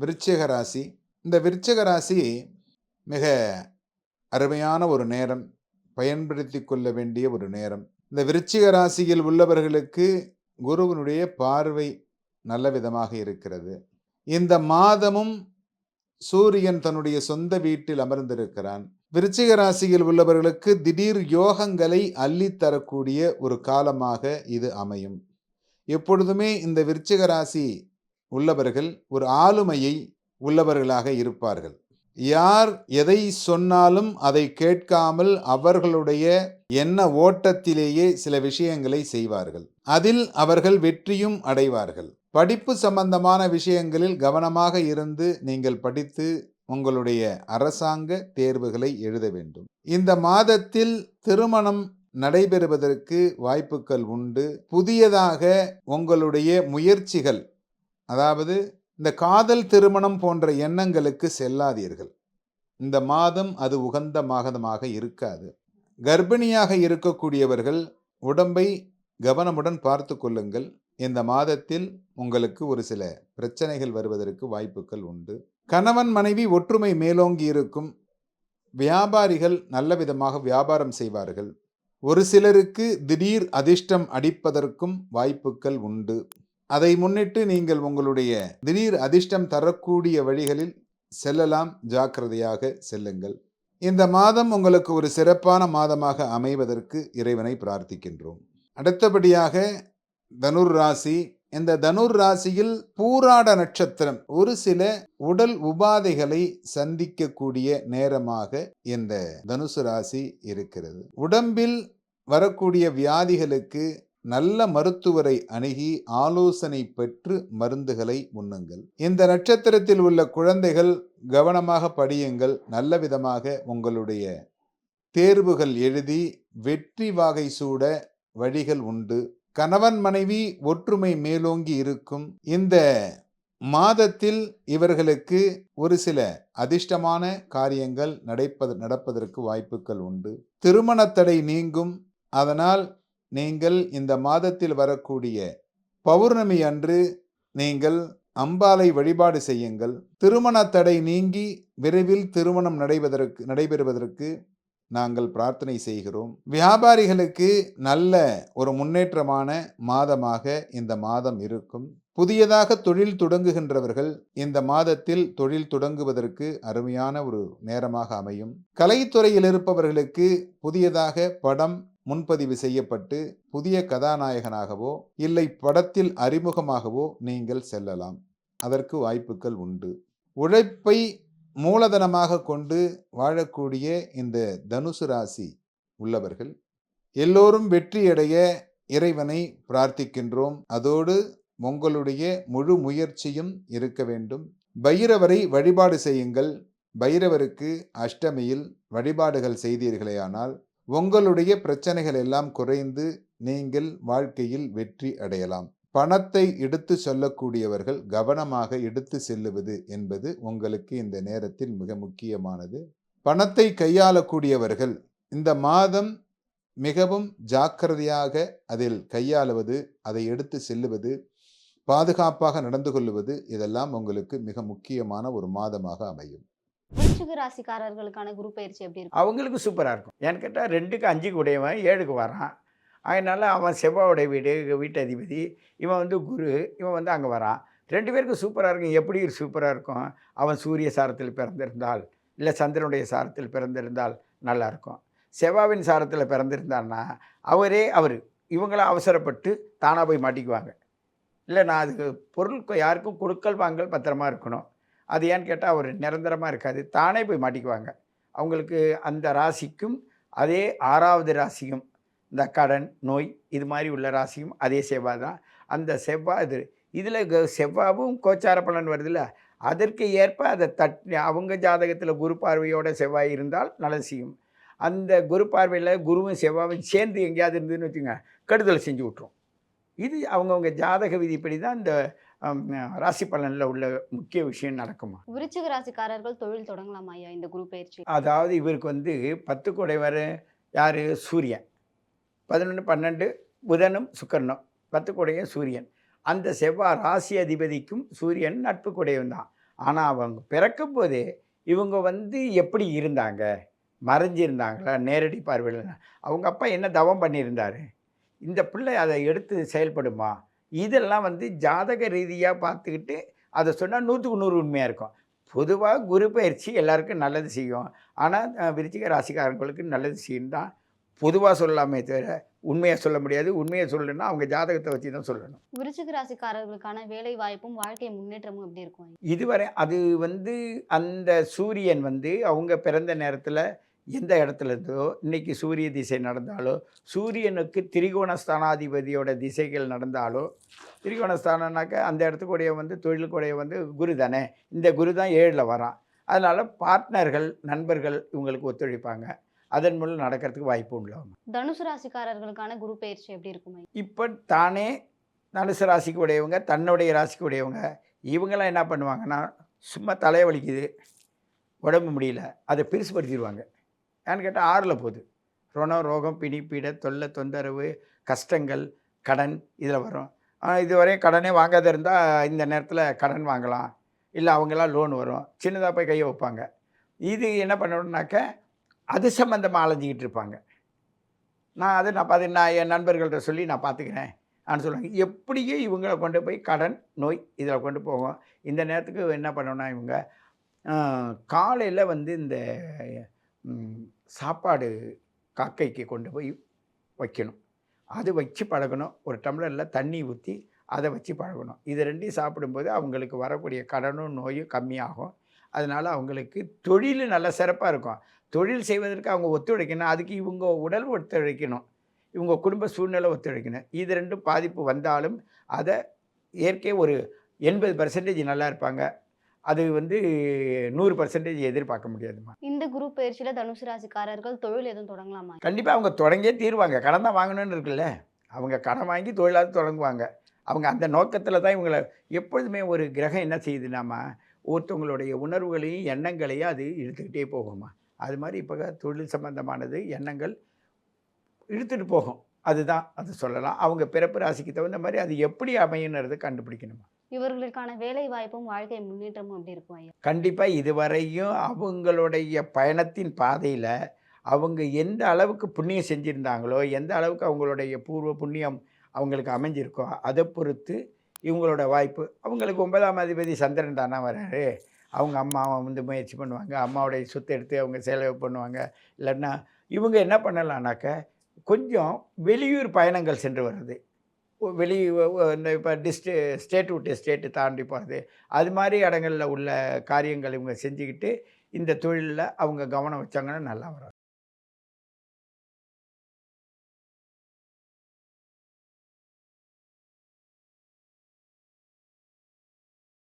விருச்சிக ராசி இந்த விருச்சிக ராசி மிக அருமையான ஒரு நேரம் பயன்படுத்தி கொள்ள வேண்டிய ஒரு நேரம். இந்த விருச்சிக ராசியில் உள்ளவர்களுக்கு குருவினுடைய பார்வை நல்ல விதமாக இருக்கிறது. இந்த மாதமும் சூரியன் தன்னுடைய சொந்த வீட்டில் அமர்ந்திருக்கிறான். விருச்சிக ராசியில் உள்ளவர்களுக்கு திடீர் யோகங்களை அள்ளித் தரக்கூடிய ஒரு காலமாக இது அமையும். எப்பொழுதுமே இந்த விருச்சிக ராசி உள்ளவர்கள் ஒரு ஆளுமையை உள்ளவர்களாக இருப்பார்கள். யார் எதை சொன்னாலும் அதை கேட்காமல் அவர்களுடைய எண்ண ஓட்டத்திலேயே சில விஷயங்களை செய்வார்கள். அதில் அவர்கள் வெற்றியும் அடைவார்கள். படிப்பு சம்பந்தமான விஷயங்களில் கவனமாக இருந்து நீங்கள் படித்து உங்களுடைய அரசாங்க தேர்வுகளை எழுத வேண்டும். இந்த மாதத்தில் திருமணம் நடைபெறுவதற்கு வாய்ப்புகள் உண்டு. புதியதாக உங்களுடைய முயற்சிகள் அதாவது இந்த காதல் திருமணம் போன்ற எண்ணங்களுக்கு செல்லாதீர்கள். இந்த மாதம் அது உகந்த மாதமாக இருக்காது. கர்ப்பிணியாக இருக்கக்கூடியவர்கள் உடம்பை கவனமுடன் பார்த்து கொள்ளுங்கள். இந்த மாதத்தில் உங்களுக்கு ஒரு சில பிரச்சனைகள் வருவதற்கு வாய்ப்புகள் உண்டு. கணவன் மனைவி ஒற்றுமை மேலோங்கி இருக்கும். வியாபாரிகள் நல்ல விதமாக வியாபாரம் செய்வார்கள். ஒரு சிலருக்கு திடீர் அதிர்ஷ்டம் அடிப்பதற்கும் வாய்ப்புகள் உண்டு. அதை முன்னிட்டு நீங்கள் உங்களுடைய திடீர் அதிர்ஷ்டம் தரக்கூடிய வழிகளில் செல்லலாம். ஜாக்கிரதையாக செல்லுங்கள். இந்த மாதம் உங்களுக்கு ஒரு சிறப்பான மாதமாக அமைவதற்கு இறைவனை பிரார்த்திக்கின்றோம். அடுத்தபடியாக தனுர் ராசி. இந்த தனுர் ராசியில் பூராட நட்சத்திரம் ஒரு சில உடல் உபாதைகளை சந்திக்கக்கூடிய நேரமாக இந்த தனுசு ராசி இருக்கிறது. உடம்பில் வரக்கூடிய வியாதிகளுக்கு நல்ல மருத்துவரை அணுகி ஆலோசனை பெற்று மருந்துகளை உண்ணுங்கள். இந்த நட்சத்திரத்தில் உள்ள குழந்தைகள் கவனமாக படியுங்கள். நல்ல விதமாக உங்களுடைய தேர்வுகள் எழுதி வெற்றி வாகை சூட வழிகள் உண்டு. கணவன் மனைவி ஒற்றுமை மேலோங்கி இருக்கும். இந்த மாதத்தில் இவர்களுக்கு ஒரு சில அதிர்ஷ்டமான காரியங்கள் நடைப்பது நடப்பதற்கு வாய்ப்புகள் உண்டு. திருமண தடை நீங்கும். அதனால் நீங்கள் இந்த மாதத்தில் வரக்கூடிய பௌர்ணமி அன்று நீங்கள் அம்பாலை வழிபாடு செய்யுங்கள். திருமண தடை நீங்கி விரைவில் திருமணம் நடைபெறுவதற்கு நடைபெறுவதற்கு நாங்கள் பிரார்த்தனை செய்கிறோம். வியாபாரிகளுக்கு நல்ல ஒரு முன்னேற்றமான மாதமாக இந்த மாதம் இருக்கும். புதியதாக தொழில் தொடங்குகின்றவர்கள் இந்த மாதத்தில் தொழில் தொடங்குவதற்கு அருமையான ஒரு நேரமாக அமையும். கலைத்துறையில் இருப்பவர்களுக்கு புதியதாக படம் முன்பதிவு செய்யப்பட்டு புதிய கதாநாயகனாகவோ இல்லை படத்தில் அறிமுகமாகவோ நீங்கள் செல்லலாம். அதற்கு வாய்ப்புகள் உண்டு. உழைப்பை மூலதனமாக கொண்டு வாழக்கூடிய இந்த தனுசு ராசி உள்ளவர்கள் எல்லோரும் வெற்றியடைய இறைவனை பிரார்த்திக்கின்றோம். அதோடு உங்களுடைய முழு முயற்சியும் இருக்க வேண்டும். பைரவரை வழிபாடு செய்யுங்கள். பைரவருக்கு அஷ்டமியில் வழிபாடுகள் செய்தீர்களேயானால் உங்களுடைய பிரச்சனைகள் எல்லாம் குறைந்து நீங்கள் வாழ்க்கையில் வெற்றி அடையலாம். பணத்தை எடுத்து சொல்லக்கூடியவர்கள் கவனமாக எடுத்து செல்லுவது என்பது உங்களுக்கு இந்த நேரத்தில் மிக முக்கியமானது. பணத்தை கையாளக்கூடியவர்கள் இந்த மாதம் மிகவும் ஜாக்கிரதையாக அதில் கையாளுவது அதை எடுத்து செல்லுவது பாதுகாப்பாக நடந்து கொள்வது இதெல்லாம் உங்களுக்கு மிக முக்கியமான ஒரு மாதமாக அமையும். விருச்சிக ராசிக்காரர்களுக்கான குரு பயிற்சி எப்படி இருக்கும்? அவங்களுக்கு சூப்பராக இருக்கும். ஏன்னு கேட்டால் ரெண்டுக்கு அஞ்சுக்கு உடையவன் ஏழுக்கு வரான் அதனால் அவன் செவ்வாவுடைய வீடு வீட்டு அதிபதி இவன் வந்து குரு இவன் வந்து அங்கே வரான் ரெண்டு பேருக்கும் சூப்பராக இருக்கும். எப்படி சூப்பராக இருக்கும்? அவன் சூரிய சாரத்தில் பிறந்திருந்தால் இல்லை சந்திரனுடைய சாரத்தில் பிறந்திருந்தால் நல்லா இருக்கும். செவ்வாவின் சாரத்தில் பிறந்திருந்தான்னா அவரே அவர். இவங்களாம் அவசரப்பட்டு தானாக போய் மாட்டிக்குவாங்க. இல்லை நான் அதுக்கு பொருள் யாருக்கும் கொடுக்கல் வாங்கல் பத்திரமா இருக்கணும். அது ஏன்னு கேட்டால் அவர் நிரந்தரமாக இருக்காது. தானே போய் மாட்டிக்குவாங்க. அவங்களுக்கு அந்த ராசிக்கும் அதே ஆறாவது ராசியும் இந்த கடன் நோய் இது மாதிரி உள்ள ராசியும் அதே செவ்வாய் தான். அந்த செவ்வாய் இது இதில் செவ்வாவும் கோச்சார பலன் வருதுல்ல. அதற்கு ஏற்ப அதை தட் அவங்க ஜாதகத்தில் குரு பார்வையோட செவ்வாய் இருந்தால் நல்லது செய்யும். அந்த குரு பார்வையில் குருவும் செவ்வாவும் சேர்ந்து எங்கேயாவது இருந்ததுன்னு வச்சுங்க கெடுதல் செஞ்சு விட்ரும் இது அவங்கவுங்க ஜாதக விதிப்படி தான் இந்த ராசி பலனில் உள்ள முக்கிய விஷயம் நடக்குமா? விருச்சிக ராசிக்காரர்கள் தொழில் தொடங்கலாமா ஐயா இந்த குரு பயிற்சி. அதாவது இவருக்கு வந்து பத்து குடைவர் யார்? சூரியன். பதினொன்று பன்னெண்டு புதனும் சுக்கரனும். பத்து குடையும் சூரியன். அந்த செவ்வாய் ராசி அதிபதிக்கும் சூரியன் நட்பு குடையவன் தான். ஆனால் அவங்க பிறக்கும் போதே இவங்க வந்து எப்படி இருந்தாங்க? மறைஞ்சிருந்தாங்களா? நேரடி பார்வையில். அவங்க அப்பா என்ன தவம் பண்ணியிருந்தாரு? இந்த பிள்ளை அதை எடுத்து செயல்படுமா? இதெல்லாம் வந்து ஜாதக ரீதியாக பார்த்துக்கிட்டு அதை சொன்னால் நூற்றுக்கு நூறு உண்மையாக இருக்கும். பொதுவாக குரு பயிற்சி எல்லாருக்கும் நல்லது செய்யும். ஆனால் விருச்சிக ராசிக்காரங்களுக்கு நல்லது செய்யும் தான் பொதுவாக சொல்லலாமே தவிர உண்மையை சொல்ல முடியாது. உண்மையை சொல்லணும்னா அவங்க ஜாதகத்தை வச்சு தான் சொல்லணும். விருச்சிக ராசிக்காரர்களுக்கான வேலை வாய்ப்பும் வாழ்க்கை முன்னேற்றமும் எப்படி இருக்கும்? இதுவரை அது வந்து அந்த சூரியன் வந்து அவங்க பிறந்த நேரத்தில் எந்த இடத்துல இருந்தோ இன்னைக்கு சூரிய திசை நடந்தாலோ சூரியனுக்கு திரிகோண ஸ்தானாதிபதியோட திசைகள் நடந்தாலோ திரிகோண ஸ்தானம்னாக்க அந்த இடத்துக்குடைய வந்து தொழிலுக்குடைய வந்து குரு தானே. இந்த குரு தான் ஏழில் வரான். அதனால் பார்ட்னர்கள் நண்பர்கள் இவங்களுக்கு ஒத்துழைப்பாங்க. அதன் மூலம் நடக்கிறதுக்கு வாய்ப்பு உண்டு. தனுசு ராசிக்காரர்களுக்கான குரு பயிற்சி எப்படி இருக்கும்? இப்போ தானே தனுசு ராசிக்கு உடையவங்க தன்னுடைய ராசிக்கு உடையவங்க இவங்கெல்லாம் என்ன பண்ணுவாங்கன்னா சும்மா தலையை வலிக்குது உடம்பு முடியல அதை பெருசுபடுத்திடுவாங்க. ஏன்னு கேட்டால் ஆறில் போகுது. ருணம் ரோகம் பிணி தொல்லை தொந்தரவு கஷ்டங்கள் கடன் இதில் வரும். இதுவரையும் கடனே வாங்காத இருந்தால் இந்த நேரத்தில் கடன் வாங்கலாம். இல்லை அவங்களாம் லோன் வரும். சின்னதாக போய் கையை வைப்பாங்க. இது என்ன பண்ணணும்னாக்க அது சம்மந்தமாக அலைஞ்சிக்கிட்டு இருப்பாங்க. நான் அது நான் பார்த்து நான் என் நண்பர்கள்ட்ட சொல்லி நான் பார்த்துக்கிறேன் அப்படின்னு சொல்லுவாங்க. எப்படியும் இவங்களை கொண்டு போய் கடன் நோய் இதில் கொண்டு போகும். இந்த நேரத்துக்கு என்ன பண்ணணும்னா இவங்க காலையில் வந்து இந்த சாப்பாடு காக்கைக்கு கொண்டு போய் வைக்கணும். அது வச்சு பழகணும். ஒரு டம்ளரில் தண்ணி ஊற்றி அதை வச்சு பழகணும். இது ரெண்டையும் சாப்பிடும்போது அவங்களுக்கு வரக்கூடிய கடனும் நோயும் கம்மியாகும். அதனால் அவங்களுக்கு தொழில் நல்ல சிறப்பாக இருக்கும். தொழில் செய்வதற்கு அவங்க ஒத்துழைக்கணும். அதுக்கு இவங்க உடல் ஒத்துழைக்கணும். இவங்க குடும்ப சூழ்நிலை ஒத்துழைக்கணும். இது ரெண்டும் பாதிப்பு வந்தாலும் அதை இயற்கை ஒரு எண்பது பர்சன்டேஜ் நல்லா இருப்பாங்க. அது வந்து நூறு பர்சன்டேஜ் எதிர்பார்க்க முடியாதுமா இந்த குரு பயிற்சியில தனுசு ராசிக்காரர்கள் தொழில் எதுவும் தொடங்கலாமா? கண்டிப்பாக அவங்க தொடங்கியே தீருவாங்க. கடன் தான் வாங்கணும்னு இருக்குல்ல. அவங்க கடன் வாங்கி தொழிலாவது தொடங்குவாங்க. அவங்க அந்த நோக்கத்தில் தான் இவங்களை எப்பொழுதுமே ஒரு கிரகம் என்ன செய்யுதுனாமா ஒருத்தவங்களுடைய உணர்வுகளையும் எண்ணங்களையும் அது இழுத்துக்கிட்டே போகுமா அது மாதிரி இப்போ தொழில் சம்பந்தமானது எண்ணங்கள் இழுத்துட்டு போகும். அதுதான் அது சொல்லலாம். அவங்க பிறப்பு ராசிக்கு தகுந்த மாதிரி அது எப்படி அமையுன்றது கண்டுபிடிக்கணுமா? இவர்களுக்கான வேலை வாய்ப்பும் வாழ்க்கை முன்னேற்றமும் அப்படி இருக்கும் ஐயா. கண்டிப்பாக இதுவரையும் அவங்களுடைய பயணத்தின் பாதையில் அவங்க எந்த அளவுக்கு புண்ணியம் செஞ்சுருந்தாங்களோ எந்த அளவுக்கு அவங்களுடைய பூர்வ புண்ணியம் அவங்களுக்கு அமைஞ்சிருக்கோ அதை பொறுத்து இவங்களோட வாய்ப்பு. அவங்களுக்கு ஒன்பதாம் அதிபதி சந்திரன் தானே வராரு. அவங்க அம்மா வந்து முயற்சி பண்ணுவாங்க. அம்மாவுடைய சொத்தை எடுத்து அவங்க செலவு பண்ணுவாங்க. இல்லைன்னா இவங்க என்ன பண்ணலான்னாக்க கொஞ்சம் வெளியூர் பயணங்கள் சென்று வர்றது. வெளி இப்போ டிஸ்ட் ஸ்டேட் விட்டு ஸ்டேட்டு தாண்டி போகிறது அது மாதிரி இடங்களில் உள்ள காரியங்கள் இவங்க செஞ்சுக்கிட்டு இந்த தொழிலில் அவங்க கவனம் வச்சாங்கன்னா நல்லா வரும்.